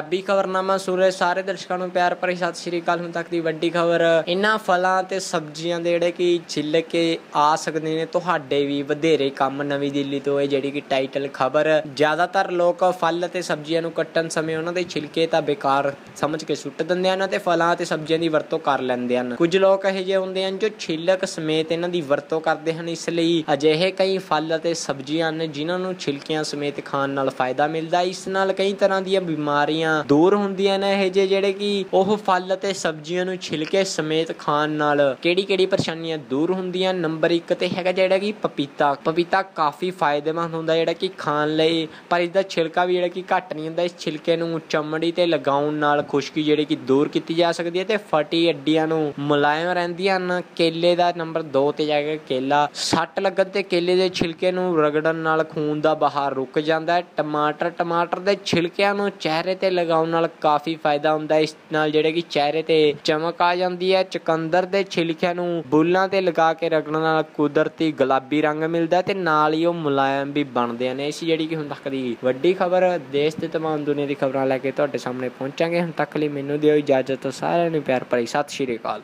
ਪੰਜਾਬੀ ਖਬਰਨਾਮਾ ਸੁਣ ਰਹੇ ਸਾਰੇ ਦਰਸ਼ਕਾਂ ਨੂੰ ਪਿਆਰ ਭਰੀ ਸਤਿ ਸ਼੍ਰੀ ਅਕਾਲ। ਹੁਣ ਤੱਕ ਦੀ ਵੱਡੀ ਖਬਰ ਇਹਨਾਂ ਫਲਾਂ ਤੇ ਸਬਜ਼ੀਆਂ ਦੇ ਜਿਹੜੇ ਕਿ ਛਿੱਲ ਕੇ ਆ ਸਕਦੇ ਨੇ, ਤੁਹਾਡੇ ਵੀ ਵਧੇਰੇ ਕੰਮ ਨਵੀਂ ਦਿੱਲੀ ਤੋਂ ਇਹ ਜਿਹੜੀ ਕਿ ਟਾਈਟਲ ਖਬਰ। ਜ਼ਿਆਦਾਤਰ ਲੋਕ ਫਲ ਤੇ ਸਬਜ਼ੀਆਂ ਨੂੰ ਕੱਟਣ ਸਮੇਂ ਉਹਨਾਂ ਦੇ ਛਿਲਕੇ ਤਾਂ ਬੇਕਾਰ ਸਮਝ ਕੇ ਸੁੱਟ ਦਿੰਦੇ ਹਨ ਤੇ ਫਲਾਂ ਤੇ ਸਬਜ਼ੀਆਂ ਦੀ ਵਰਤੋਂ ਕਰ ਲੈਂਦੇ ਹਨ। ਕੁਝ ਲੋਕ ਇਹੋ ਜਿਹੇ ਹੁੰਦੇ ਹਨ ਜੋ ਛਿਲਕ ਸਮੇਤ ਇਹਨਾਂ ਦੀ ਵਰਤੋਂ ਕਰਦੇ ਹਨ, ਇਸ ਲਈ ਅਜਿਹੇ ਕਈ ਫਲ ਅਤੇ ਸਬਜ਼ੀਆਂ ਹਨ ਜਿਨ੍ਹਾਂ ਨੂੰ ਛਿਲਕਿਆਂ ਸਮੇਤ ਖਾਣ ਨਾਲ ਫਾਇਦਾ ਮਿਲਦਾ ਇਸ ਨਾਲ ਕਈ ਤਰ੍ਹਾਂ ਦੀਆਂ ਬਿਮਾਰੀਆਂ ਦੂਰ ਹੁੰਦੀਆਂ ਨੇ ਇਹ ਜਿਹੇ ਜਿਹੜੇ ਕਿ ਉਹ ਫਲ ਅਤੇ ਸਬਜ਼ੀਆਂ ਨੂੰ ਛਿਲਕੇ ਸਮੇਤ ਖਾਣ ਨਾਲ ਕਿਹੜੀ ਕਿਹੜੀ ਪਰੇਸ਼ਾਨੀਆਂ ਦੂਰ ਹੁੰਦੀਆਂ? ਨੰਬਰ 1 ਤੇ ਹੈਗਾ ਜਿਹੜਾ ਕਿ ਪਪੀਤਾ। ਪਪੀਤਾ ਕਾਫੀ ਫਾਇਦੇਮੰਦ ਹੁੰਦਾ ਜਿਹੜਾ ਕਿ ਖਾਣ ਲਈ, ਪਰ ਇਸ ਦਾ ਛਿਲਕਾ ਵੀ ਜਿਹੜਾ ਕਿ ਘੱਟ ਨਹੀਂ ਹੁੰਦਾ। ਇਸ ਛਿਲਕੇ ਨੂੰ ਚਮੜੀ ਤੇ ਲਗਾਉਣ ਨਾਲ ਖੁਸ਼ਕੀ ਜਿਹੜੀ ਕਿ ਦੂਰ ਕੀਤੀ ਜਾ ਸਕਦੀ ਹੈ ਤੇ ਫਟੀ ਅੱਡੀਆਂ ਨੂੰ ਮੁਲਾਇਮ ਰਹਿੰਦੀਆਂ ਹਨ। ਕੇਲੇ ਦਾ ਨੰਬਰ 2 ਤੇ ਜਾ ਕੇਲਾ। ਸੱਟ ਲੱਗਣ ਤੇ ਕੇਲੇ ਦੇ ਛਿਲਕੇ ਨੂੰ ਰਗੜਨ ਨਾਲ ਖੂਨ ਦਾ ਬਹਾਅ ਰੁਕ ਜਾਂਦਾ ਹੈ। ਟਮਾਟਰ ਟਮਾਟਰ ਦੇ ਛਿਲਕਿਆਂ ਨੂੰ ਚਿਹਰੇ ਤੇ ਲਗਾਉਣ ਨਾਲ ਕਾਫੀ ਫਾਇਦਾ ਹੁੰਦਾ ਹੈ। ਇਸ ਨਾਲ ਜਿਹੜੇ ਕਿ ਚਿਹਰੇ ਤੇ ਚਮਕ ਆ ਜਾਂਦੀ ਹੈ। ਚਕੰਦਰ ਦੇ ਛਿਲਕਿਆਂ ਨੂੰ ਬੁੱਲਾਂ ਤੇ ਲਗਾ ਕੇ ਰਗੜਨ ਨਾਲ ਕੁਦਰਤੀ ਗੁਲਾਬੀ ਰੰਗ ਮਿਲਦਾ ਤੇ ਨਾਲ ਹੀ ਉਹ ਮੁਲਾਇਮ ਵੀ ਬਣਦੇ ਨੇ ਇਸ ਜਿਹੜੀ ਕਿ ਹੁਣ ਤੱਕ ਦੀ ਵੱਡੀ ਖਬਰ ਦੇਸ਼ ਤੇ ਤਮਾਮ ਦੁਨੀਆ ਦੀ ਖਬਰਾਂ ਲੈ ਕੇ ਤੁਹਾਡੇ ਸਾਹਮਣੇ ਪਹੁੰਚਾਂਗੇ। ਹੁਣ ਤੱਕ ਲਈ ਮੈਨੂੰ ਦਿਓ ਇਜਾਜ਼ਤ। ਸਾਰਿਆਂ ਨੂੰ ਪਿਆਰ ਭਰੀ ਸਤਿ ਸ਼੍ਰੀ ਅਕਾਲ।